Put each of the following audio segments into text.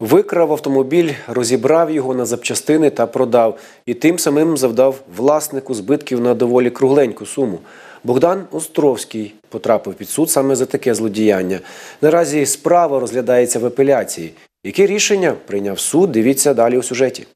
Викрав автомобіль, розібрав його на запчастини та продав, і тим самим завдав власнику збитків на доволі кругленьку суму. Богдан Островський потрапив під суд саме за таке злодіяння. Наразі справа розглядається в апеляції. Яке рішення прийняв суд? Дивіться далі у сюжеті.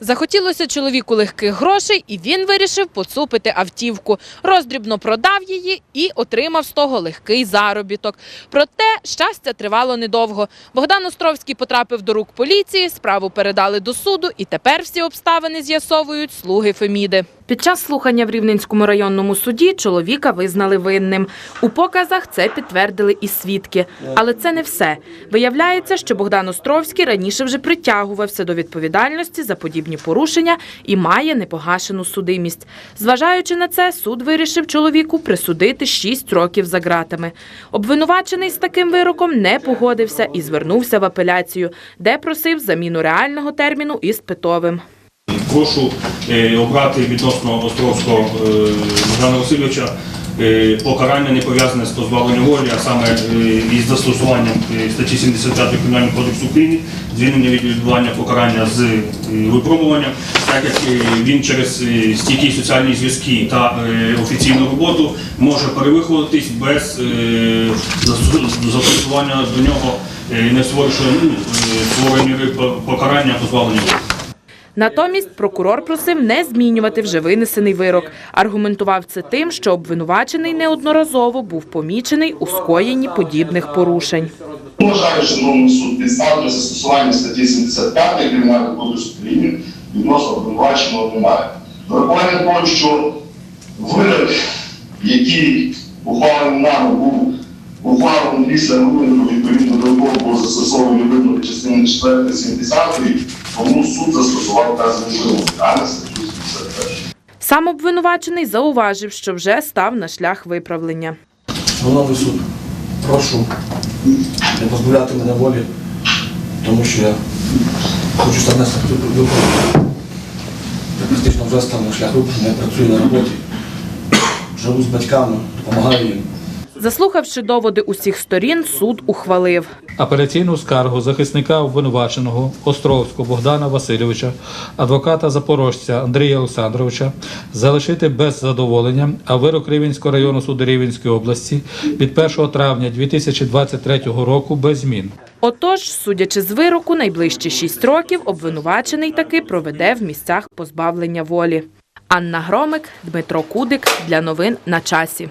Захотілося чоловіку легких грошей, і він вирішив поцупити автівку. Роздрібно продав її і отримав з того легкий заробіток. Проте щастя тривало недовго. Богдан Островський потрапив до рук поліції, справу передали до суду, і тепер всі обставини з'ясовують слуги Феміди. Під час слухання в Рівненському районному суді чоловіка визнали винним. У показах це підтвердили і свідки. Але це не все. Виявляється, що Богдан Островський раніше вже притягувався до відповідальності за подібні порушення і має непогашену судимість. Зважаючи на це, суд вирішив чоловіку присудити 6 років за ґратами. Обвинувачений з таким вироком не погодився і звернувся в апеляцію, де просив заміну реального терміну із питовим. Прошу е, обрати відносно Островського Богдана Васильовича е, покарання не пов'язане з позбавленням волі, а саме е, із застосуванням е, статті 75 Кримінального кодексу України, звільнення від відбування покарання з е, випробуванням, так як е, він через е, стійкі соціальні зв'язки та е, офіційну роботу може перевиховуватись без е, застосування до нього е, не створюючи ну, е, покарання позбавлення волі. Натомість прокурор просив не змінювати вже винесений вирок. Аргументував це тим, що обвинувачений неодноразово був помічений у скоєнні подібних порушень. Вважаю, шановний суд, підстав застосування статті 75 Кримінального кодексу України відносно обвинуваченого немає. Врахування того, що вирок, який ухвалений нами, був ухвалений після рулингу, відповідно до якого було застосовані вимоги частини 4 70 тому суд застосував вказаний вимог, а не статтю 75. Сам обвинувачений зауважив, що вже став на шлях виправлення. Шановний суд, прошу не позбавляти мене волі, тому що я хочу стати виправити. Я практично вже став на шлях виправлення, працюю на роботі, живу з батьками, допомагаю їм. Заслухавши доводи усіх сторін, суд ухвалив. Апеляційну скаргу захисника обвинуваченого Островського Богдана Васильовича, адвоката Запорожця Андрія Олександровича залишити без задоволення, а вирок Рівенського району суду Рівенської області від 1 травня 2023 року без змін. Отож, судячи з вироку, найближчі шість років обвинувачений таки проведе в місцях позбавлення волі. Анна Громик, Дмитро Кудик для новин на часі.